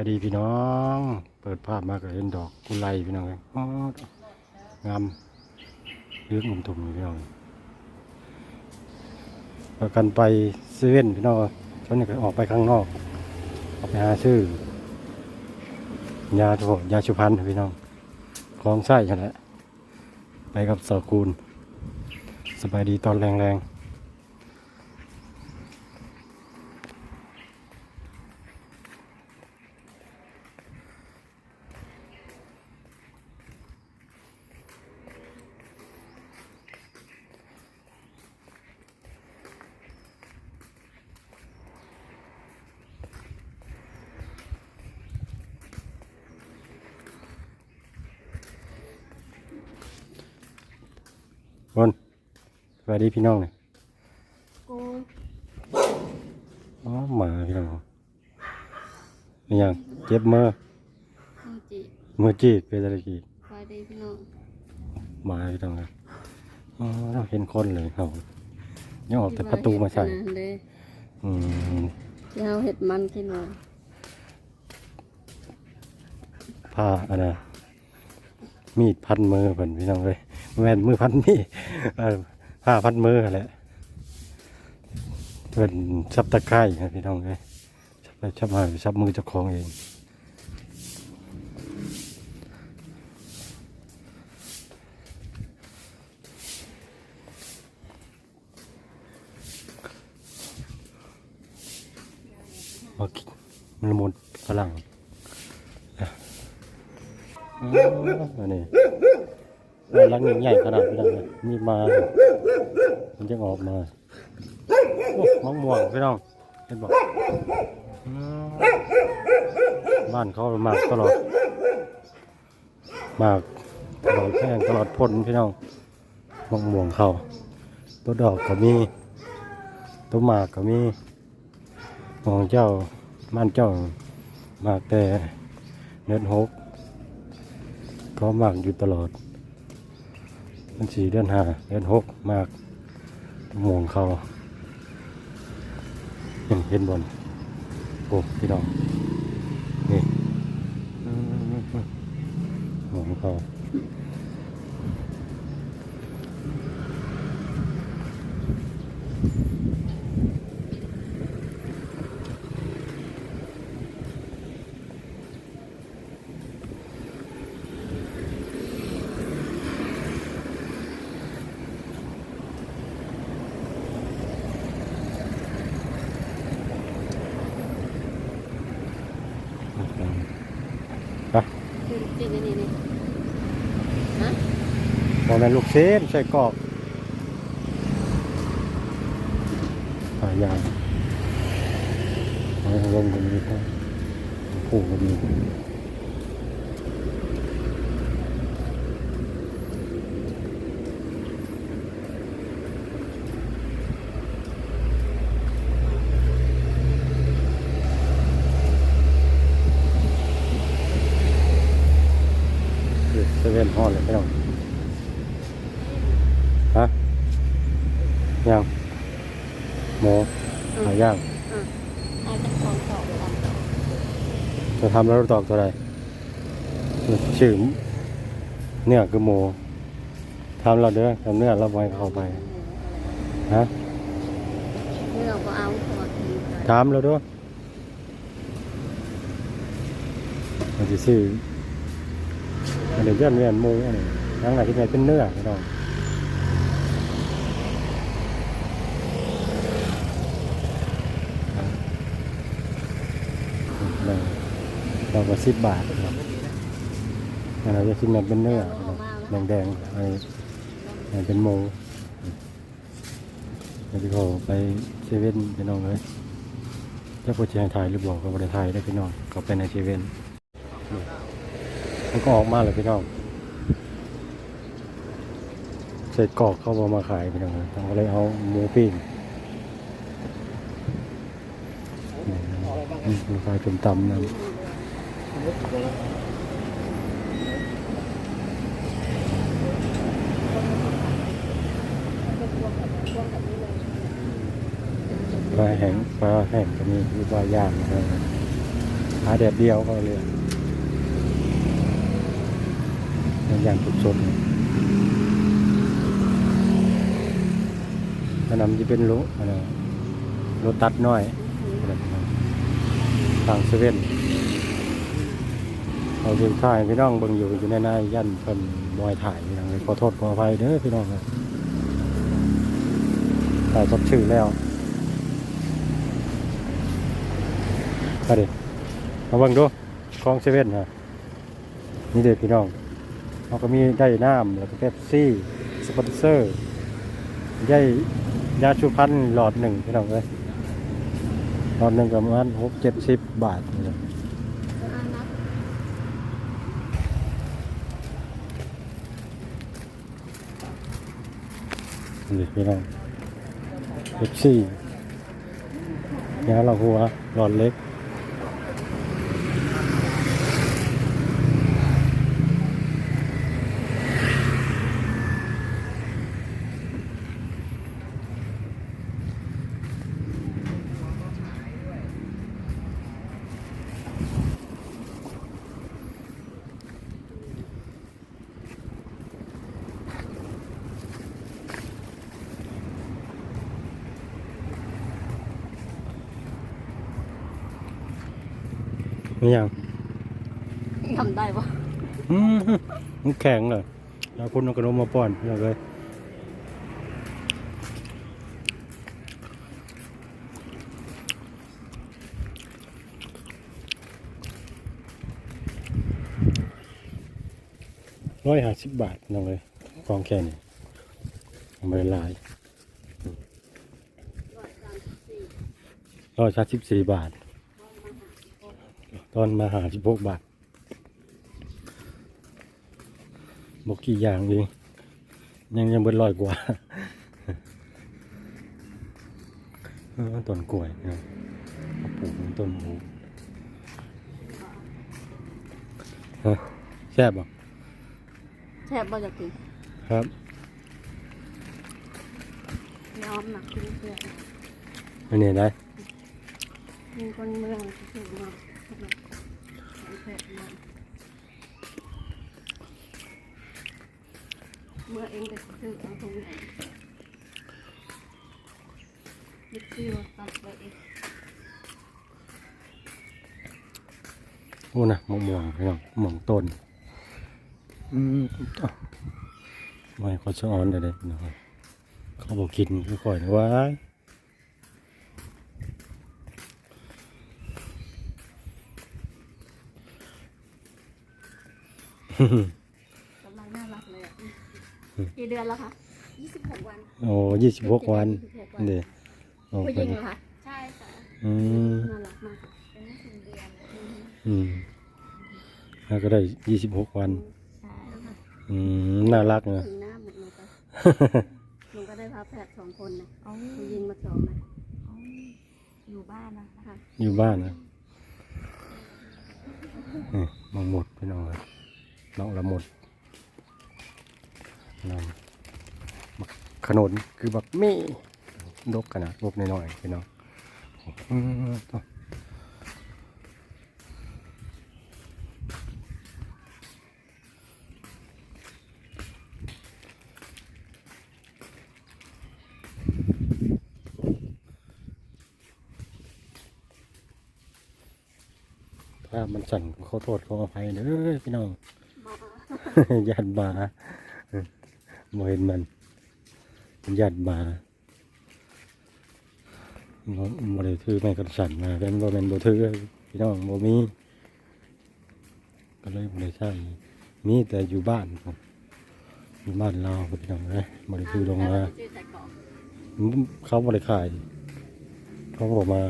วัสดีพี่น้อง เปิดภาพมาก็เห็นดอกกุไลพี่น้องเลยงามเลือกมุมทุ่มพี่น้องพากันไปเซเว่นพี่น้องช่วงนี้ก็ออกไปข้างนอก ออกไปหาซื้อยาโถยาชุพันธ์พี่น้องของใส้ใช่แหละไปกับสกูลสบายดีตอนแรงๆ วัสดีพี่น้องเลยกูอ๋อหมาพี่น้องนี่ยังเจ็บมือมูจิมือจีบเป็นอะไรกีคอยดีพี่น้องหมาพี่น้องเลยอ๋อเราเห็นคนเลยเขายังออกแต่ประตูมาใส่ที่ว่เฮ็ดขนดเลยอืมที่เอาเห็ดมันที่หนูผ้าอันนะมีดพันมือเพิ่นพี่น้องเลยแม่นมือพันมีดเออ ผ้าพันมือแหละเพิ่นซับตะไคร้ครับพี่น้องเลยชับไปชับมาชับมือเจ้าของเองมากินมันละมุนฝรั่งอันนี้รักใหญ่ขนาดนี้มีมา มันจะออกมาโอ้มะม่วงพี่น้องเห็นบอกอืมบ้านเขาหมากตลอดหมากตลอดแข้งตลอดพ้นพี่น้องมะม่วงเขาตัวดอกก็มีตัวหมากก็มีของเจ้าบ้านเจ้ามากแต่เนื้อหกก็มากอยู่ตลอดมันสี่เดือนห้าเดือนหกมากห มวงเขาเห็นเห็นบนโอ้พี่น้องนี่หมวงเขาไป มองอันนี้นี่ฮะบอแมนลูกเส้นใส่กรอกหายางเอาลงตรงนี้ก็ผูกกัน ดีเซเว่นฮอดเลยไม่ต้องฮะย่างหมูหาย่างอะเอาจากของสองกันจะทำแล้วตอกตัวใดชื่อเนื้อคือหมูทำเราเด้อทำเนื้อเราไว้เข้าไปฮะเมื่อก็เอาขวดนี้ไปถามเราด้วยมันจะซื้อ อันนี้เลื่อนเวียนมูอันนี้ทั้งไหนที่ไหนเป็นเนื้อไม่ต้องเราเราก็สิบบาทครับอันนี้จะชิ้นนั้นเป็นเนื้อแดงแดงไอ้ไอ้เป็นหมูเดี๋ยวพี่เขาไปเซเว่นพี่น้องเลยถ้าพูดจะถ่ายหรือบอกก็ไม่ได้ถ่ายได้พี่น้องเขาไปในเซเว่น มันก็ออกมาเลยพี่น้องใส่กรอกเข้ามามาขายพี่น้องเลยต้องเลยเอาหมูปิ้งนี่อืมมาขายเป็นตำนะปลาแห้งปลาแห้งก็มีหรือปลาย่างนะครับขาแดดเดียวก็เลย อย่างสดๆอันนั้นจะเป็นรถอันนั้นรถตัดน้อยทางเซเว่นเอาเพียงถ่ายพี่น้องเบิ่งอยู่อยู่ในนายยันเป็นบอยถ่ายพี่น้องเลยขอโทษขออภัยเด้อพี่น้องครับถ่ายจบชื่อแล้วไปดิมาเบิ่งดูคลองเซเว่นฮะนี่เด็กพี่น้อง เขาก็มีได้น้ำแล้วก็เป๊ปซี่สปอนเซอร์ได้ยาชูพันธ์หลอดหนึ่งพี่น้องเลยหลอดหนึ่งก็ประมาณหกเจ็ดสิบบาทนี่นะนี่พี่น้องเล็กซี่ยาเราหัวหลอดเล็ก นี่ยังทำได้ปะอืมมันแข็งเลยแล้วคุณเอาขนมมาป้อนพี่น้องเลยร้อยห้าสิบบาทน้องเลยกองแค่นี้ไม่ได้หลายร้อยสามสิบสี่บาทต อนมาหาสิบหกบาทบกกี่อย่างเองยังยังเบิดร้อยกว่าเออต้นกล้วยเนาะเขาปลูกเป็นต้นหมูฮะแซ่บบ่แซ่บบ่จะกินครับยอมหนักกินเพื่อนอันนี้ได้มีคนเมืองที่ถูกมาแซ่บมาก เมื่อเองจะซื้อเอาตรงไหนยึดซื้อมาตัดไปเองโอ้นะมะม่วงพี่น้องม่วงต้น อืมอะไม่เขาชอนเลยเด็กน้องเขาบอกกินค่อยๆนะว่า กำลังน่ารักเลยอะกี่เดือนแล้วคะยี่สิบหกวัน โอ้ยี่สิบหกวันเด็กโอ้ผู้หเป็ญินงเหรอคะใช่ค่ะอืมน่ารักมาก เป็นไม่ถึงเดือนอืมแล้วก็ได้ยี่สิบหกวัน ใช่ค่ะอืม น่ารักนะถึงหน้าเหมือนหนูไปหนูก็ได้พาแพทย์สองคนนะเอาผู้หญิงมาสองนะเอาอยู่บ้านนะคะค่ะอยู่บ้านนะนี่มาหมดพี่น้องเลย น้องละหมดนำบักขนนคือบักมี่ดกขนาดบน้อยๆพี่น้องอืมต่อถ้ามันสั่นขอโทษขออภัยเด้อพี่น้อง ยันมาบ่เห็นมันมันยันมาบ่บ่ได้ถือไม่กันสั่นมาเป็นบ่เป็นบ่ถือพี่น้องบ่มี ก็เลยบ่ได้ใช้มีแต่อยู่บ้านครับอยู่บ้านเราพี่น้องเอ้ยบ่ได้ถือลงมาชื่อแต่กล่องเขาบ่ได้ขายเขาบอกมา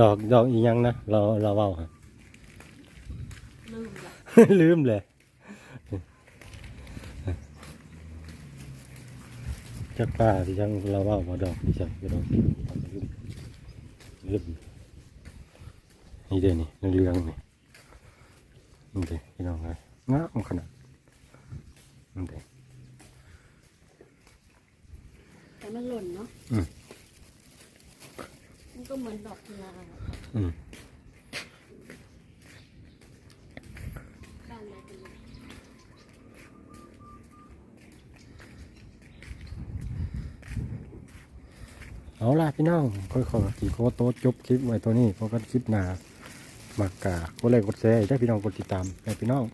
ดอกดอกอีหยังนะเราเราเว้าฮะ ลืมละลืมเลยจักป้าที่จังเราเว้ามาดอกที่จังพี่น้องลืมลืมนี่เด้นี่เรื่องๆนี่นี่เด้พี่น้องเลยงามขนาดนี่เด้แต่มันหล่นเนาะ อืมมัน ก็เหมือนดอกกุหลาบอืม บ้านเราเป็นเอาล่ะพี่น้องค่อยๆสีโคโตะจบคลิปไว้ตัวนี้เพราะกันคลิปหนามากกากดไลค์กดแชร์ได้พี่น้องกดติดตามให้พี่น้อง